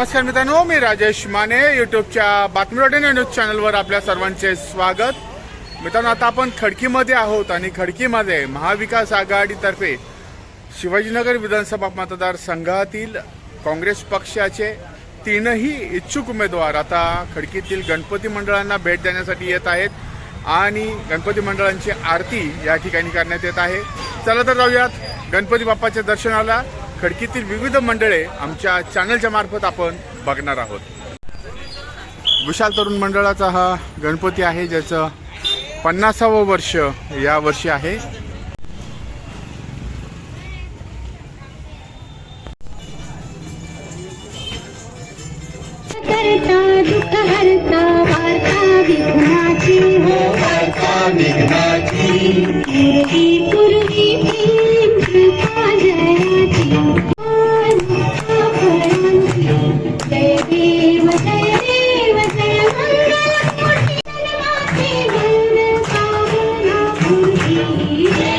नमस्कार मित्रांनो मी राजेश माने युट्यूबच्या बातमीवाडी न्यूज चॅनलवर आपल्या सर्वांचे स्वागत. मित्रांनो आता आपण खडकीमध्ये आहोत आणि खडकीमध्ये महाविकास आघाडीतर्फे शिवाजीनगर विधानसभा मतदारसंघातील काँग्रेस पक्षाचे तीनही इच्छुक उमेदवार आता खडकीतील गणपती मंडळांना भेट देण्यासाठी येत आहेत आणि गणपती मंडळांची आरती या ठिकाणी करण्यात येत आहे. चला तर जाऊयात गणपती बाप्पाच्या दर्शनाला. खडकीतील विविध मंडळे आमच्या चॅनलच्या मार्फत आपण बघणार आहोत. विशाल तरुण मंडळाचा हा गणपती आहे ज्याचं पन्नासावं वर्ष या वर्षी आहे. मूर्ती जय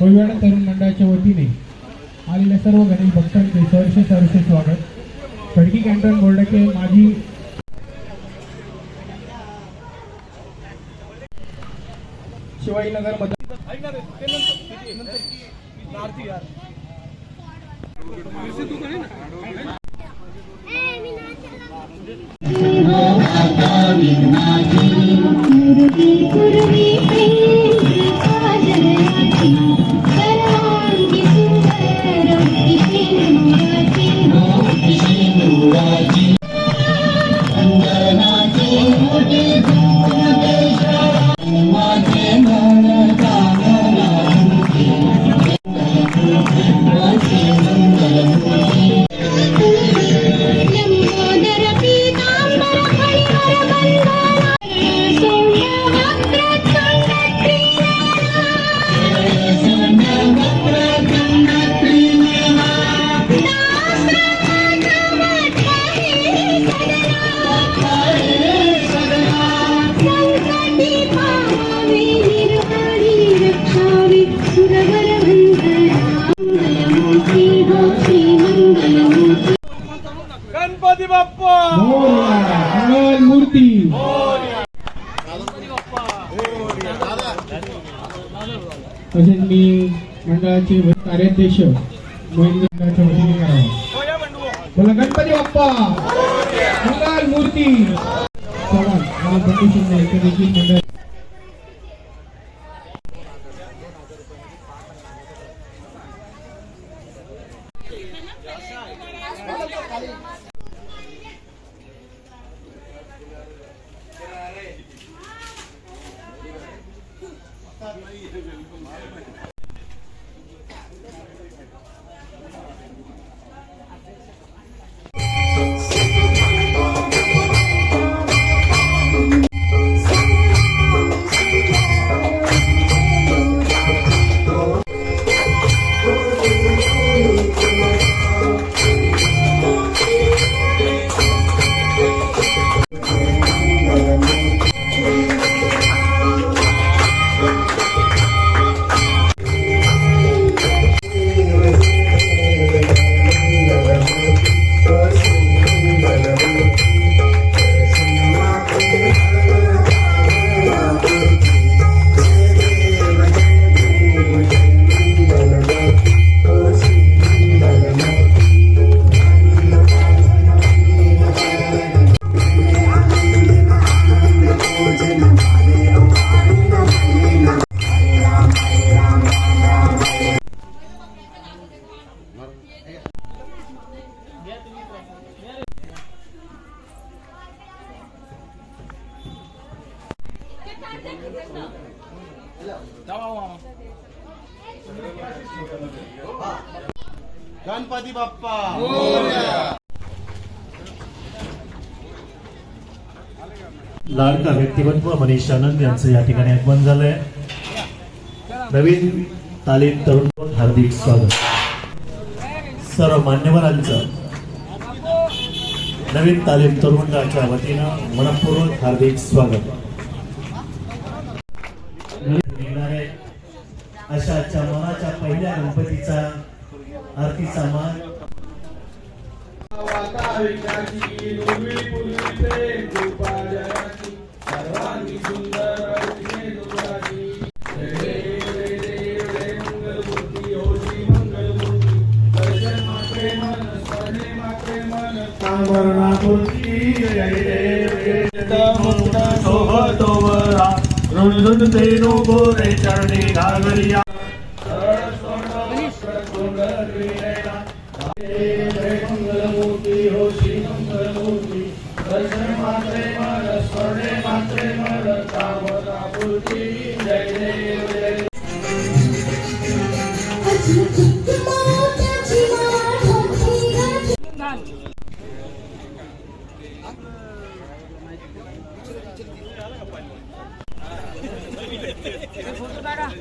कोयवाडा तरुण मंडळाच्या वतीने आलेल्या सर्व गणेश भक्तांचे सहर्ष सहर्ष स्वागत. खडकी कॅन्टन बोर्डाचे माजी शिवाजीनगर मंडळाचे कार्याध्यक्ष महेंद्र मंडळाच्या वतीने करावा बोला गणपती बाप्पा मंगल मूर्ती चव्हाण आणि बंडू शिंदे यांचे देखील मंडळ Thank मनीष आनंद यांचं या ठिकाणी आगमन झालंय. नवीन तालीम तरुण हार्दिक स्वागत. सर्व मान्यवरांचं नवीन तालीम तरुणाच्या वतीनं मनपूर्वक हार्दिक स्वागत. गोरे चरणी घालरिया 你工资多少？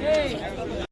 哎。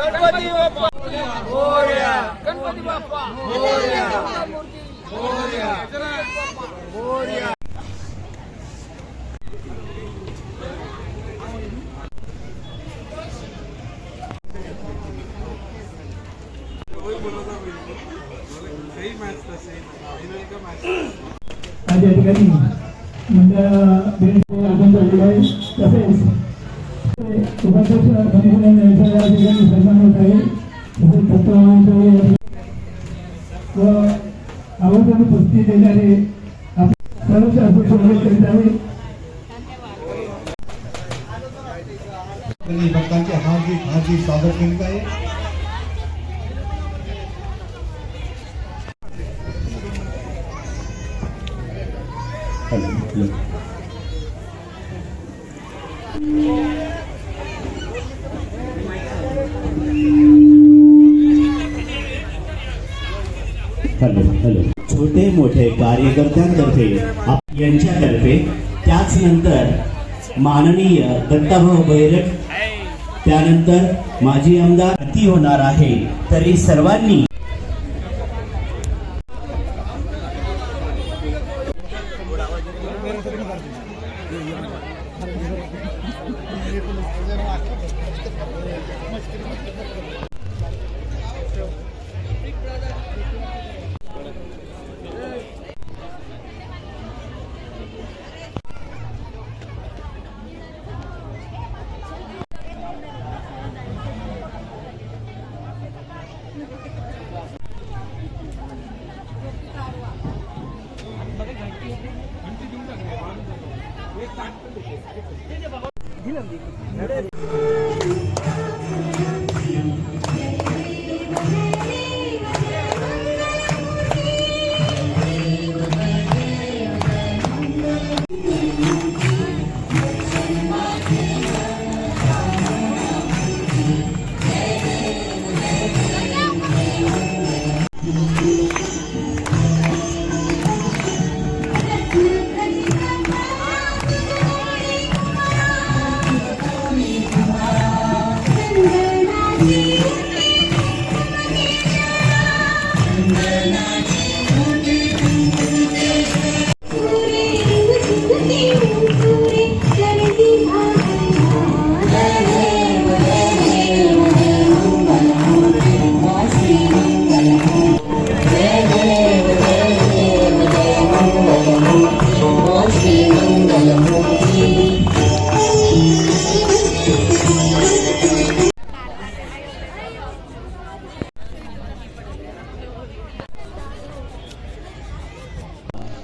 गणपती बाप्पा मोरया गणपती बाप्पा मोरया मोरया मोरया आज या ठिकाणी मंडळ दिनाचे आगमन झालेलं आहे तसेच त्यांनी भक्तांचे हार्दिक हार्दिक स्वागत करीत हॅलो हॅलो। छोटे मोठे कार्यकर्त्यांतर्फे यांच्यातर्फे त्याच नंतर माननीय दत्ताभाऊ बैरट त्यानंतर माजी आमदार ती होणार आहे. तरी सर्वांनी দিলাম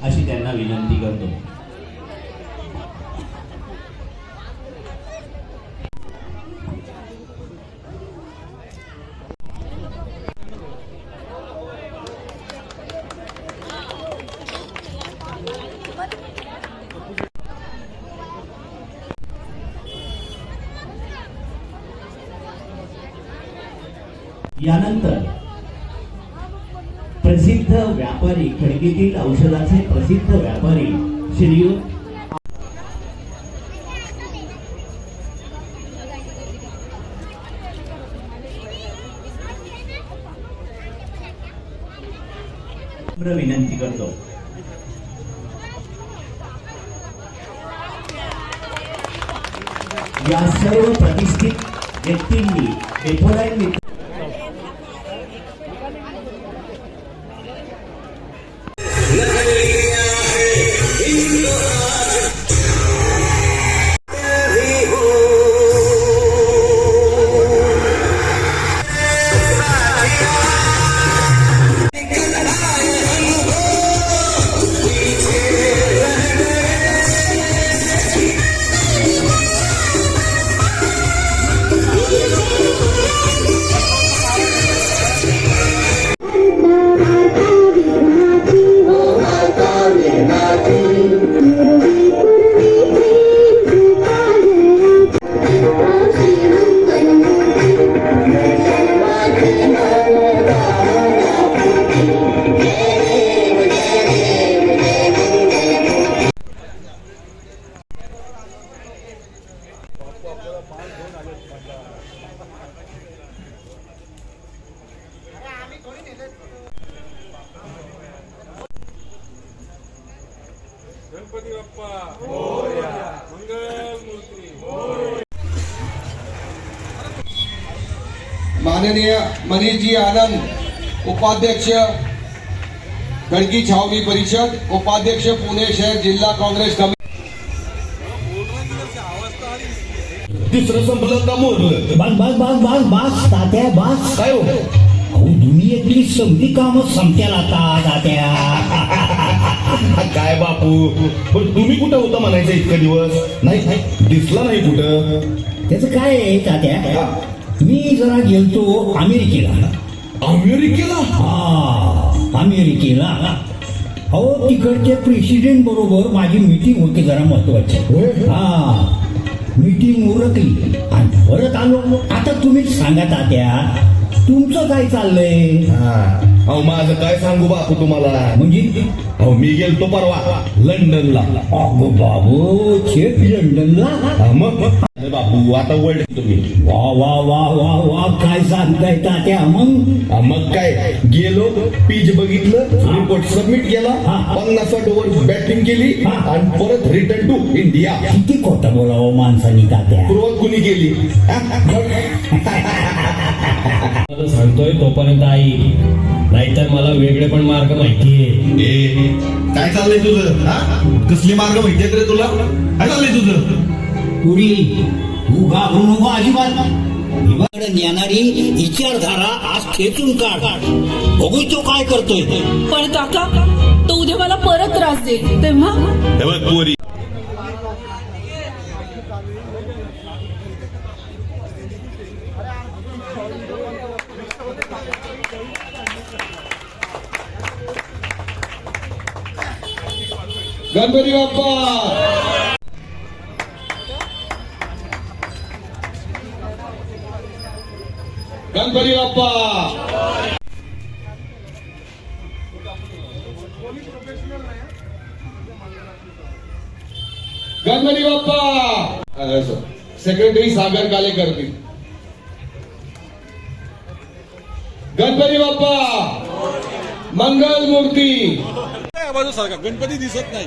अशी त्यांना विनंती करतो. यानंतर प्रसिद्ध व्यापारी खडकीतील औषधाचे प्रसिद्ध व्यापारी श्री विनंती करतो. या सर्व प्रतिष्ठित व्यक्तींनी डेफोडाईन मित्र उपाध्यक्ष खडकी छावणी परिषद उपाध्यक्ष पुणे शहर जिल्हा काँग्रेस कमिटी तिसरं संपलं का मोरलं बस बस बस बस बस तात्या बस. काय हो? अहो दुनियेतली समधी कामं संपत्याला आता तात्या. काय बापू? पण तुम्ही कुठं होता म्हणायचं इतके दिवस? नाही नाही दिसला नाही कुठं? त्याचं काय आहे तात्या? मी जरा गेलतो अमेरिकेला. अमेरिकेला? हा. अमेरिकेला. अहो तिकडच्या प्रेसिडेंट बरोबर माझी मीटिंग होती जरा महत्वाची? हा. मीटिंग उरकली. आणि परत आलो. आता तुम्हीच सांगा तात्या तुमचं काय चाललंय? हा. अहो माझं काय सांगू बापू तुम्हाला? म्हणजे? अहो मी गेलतो परवा लंडनला. अगो बाबू थेट लंडनला? मग? अरे बापू आता वर्ल्ड तुम्ही. वा वा वा वा वा काय सांगताय तात्या मग? हा, मग काय? गेलो पीच बघितलं रिपोर्ट सबमिट केला. पन्नास ओव्हर बॅटिंग केली. आणि परत रिटर्न टू इंडिया किती खोटं बोलावं माणसानी तात्या. सुरुवात कुणी केली? मला सांगतोय तोपर्यंत आई नाहीतर मला वेगळे पण मार्ग माहितीये. ए काय चाललंय तुझं? हा? कसली मार्ग माहितीये रे तुला? काय चाललंय तुझं? पुरी तू घाबरू नको अजिबात. नेणारी विचारधारा आज खेचून काढ. बघू तो काय करतोय. ते पण काका तो उद्या मला परत त्रास देईल. तेव्हा? पोरी गणपती बाप्पा! गणपती बाप्पा गणपती बाप्पा सेक्रेटरी सागर काले करतील गणपती बाप्पा मंगल मूर्ती। गणपती दिसत नाही.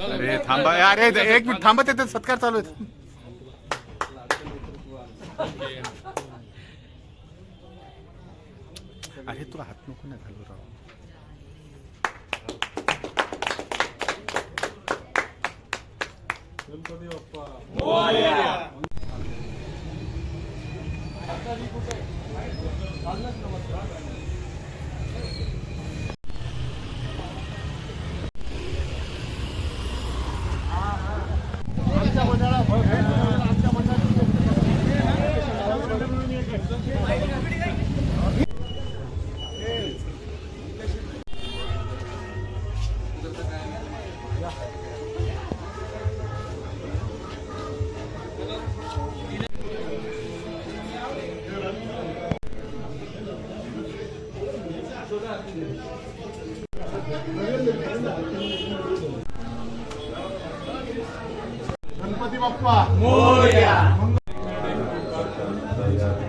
अरे थांबा. अरे एक मिनिट थांबा. तिथे सत्कार चालू आहे. अरे तू हात नको ना घालू राव. गणपती Hallelujah.